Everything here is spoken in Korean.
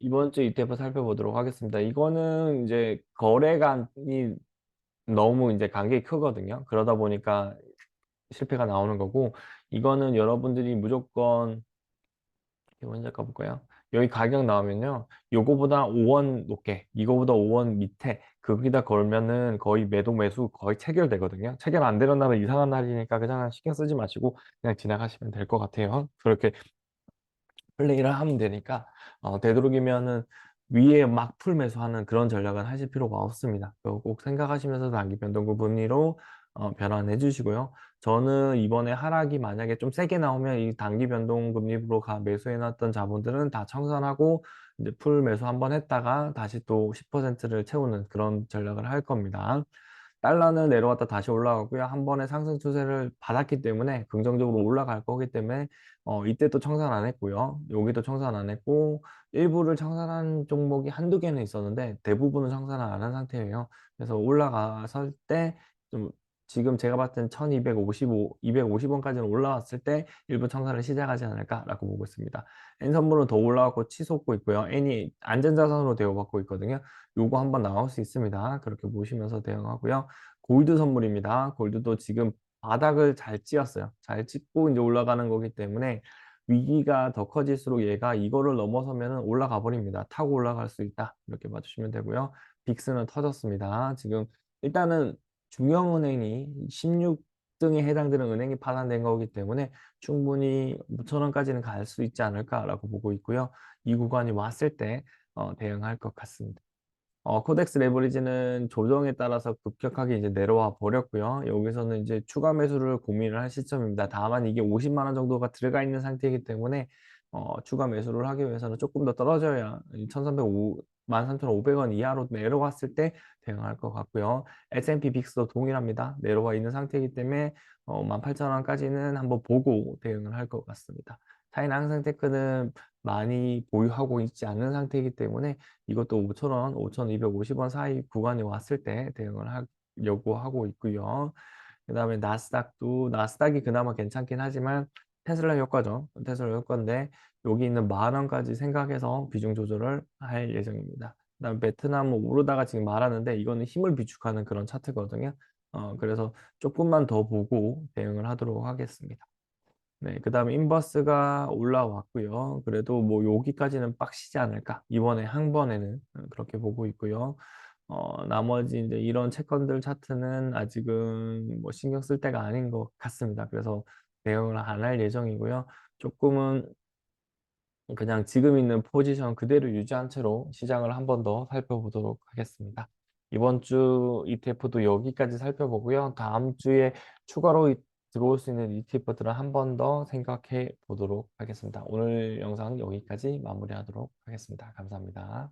이번 주 ETF 살펴보도록 하겠습니다. 이거는 이제 거래량이 너무 이제 간격이 크거든요. 그러다 보니까 실패가 나오는 거고 이거는 여러분들이 무조건 이건 잠깐 볼까요? 여기 가격 나오면요. 요거보다 5원 높게, 이거보다 5원 밑에 거기다 걸면은 거의 매도 매수 거의 체결되거든요. 체결 안 되는 날은 이상한 날이니까 그냥 신경 쓰지 마시고 그냥 지나가시면 될 것 같아요. 그렇게 플레이를 하면 되니까 어, 되도록이면은 위에 막풀 매수하는 그런 전략은 하실 필요가 없습니다. 꼭 생각하시면서 단기 변동구 금리로 어, 변환해 주시고요. 저는 이번에 하락이 만약에 좀 세게 나오면 이 단기 변동 금리로 가 매수해 놨던 자본들은 다 청산하고 이제 풀 매수 한번 했다가 다시 또 10%를 채우는 그런 전략을 할 겁니다. 달러는 내려왔다 다시 올라가고요. 한 번에 상승 추세를 받았기 때문에 긍정적으로 올라갈 거기 때문에 어, 이때 또 청산 안 했고요. 여기도 청산 안 했고 일부를 청산한 종목이 한두 개는 있었는데 대부분은 청산을 안 한 상태예요. 그래서 올라갔을 때좀 지금 제가 봤을 땐 1255, 250원까지는 올라왔을 때 일부 청산을 시작하지 않을까라고 보고 있습니다. N 선물은 더 올라가고 치솟고 있고요. N이 안전자산으로 대우받고 있거든요. 요거 한번 나올 수 있습니다. 그렇게 보시면서 대응하고요. 골드 선물입니다. 골드도 지금 바닥을 잘 찧었어요. 잘 찧고 이제 올라가는 거기 때문에 위기가 더 커질수록 얘가 이거를 넘어서면 올라가 버립니다. 타고 올라갈 수 있다. 이렇게 봐주시면 되고요. 빅스는 터졌습니다. 지금 일단은 중앙은행이 16등에 해당되는 은행이 파산된 거기 때문에 충분히 5천원까지는 갈 수 있지 않을까라고 보고 있고요. 이 구간이 왔을 때 어, 대응할 것 같습니다. 어, 코덱스 레버리지는 조정에 따라서 급격하게 이제 내려와 버렸고요. 여기서는 이제 추가 매수를 고민을 할 시점입니다. 다만 이게 50만 원 정도가 들어가 있는 상태이기 때문에 어, 추가 매수를 하기 위해서는 조금 더 떨어져야 1305, 13,500원 이하로 내려왔을 때 대응할 것 같고요. S&P 빅스도 동일합니다. 내려와 있는 상태이기 때문에 어, 18,000원까지는 한번 보고 대응을 할 것 같습니다. 차이나 항상 테크는 많이 보유하고 있지 않는 상태이기 때문에 이것도 5,000원, 5,250원 사이 구간이 왔을 때 대응을 하려고 하고 있고요. 그 다음에 나스닥도 나스닥이 그나마 괜찮긴 하지만 테슬라 효과죠. 테슬라 효과인데 여기 있는 만 원까지 생각해서 비중 조절을 할 예정입니다. 그다음 베트남 오르다가 지금 말하는데 이거는 힘을 비축하는 그런 차트거든요. 어, 그래서 조금만 더 보고 대응을 하도록 하겠습니다. 네, 그 다음에 인버스가 올라왔고요. 그래도 뭐 여기까지는 빡시지 않을까. 이번에 한 번에는 그렇게 보고 있고요. 어, 나머지 이제 이런 채권들 차트는 아직은 뭐 신경 쓸 때가 아닌 것 같습니다. 그래서 대응을 안 할 예정이고요. 조금은 그냥 지금 있는 포지션 그대로 유지한 채로 시장을 한 번 더 살펴보도록 하겠습니다. 이번 주 ETF도 여기까지 살펴보고요. 다음 주에 추가로 들어올 수 있는 ETF들은 한번 더 생각해 보도록 하겠습니다. 오늘 영상 여기까지 마무리하도록 하겠습니다. 감사합니다.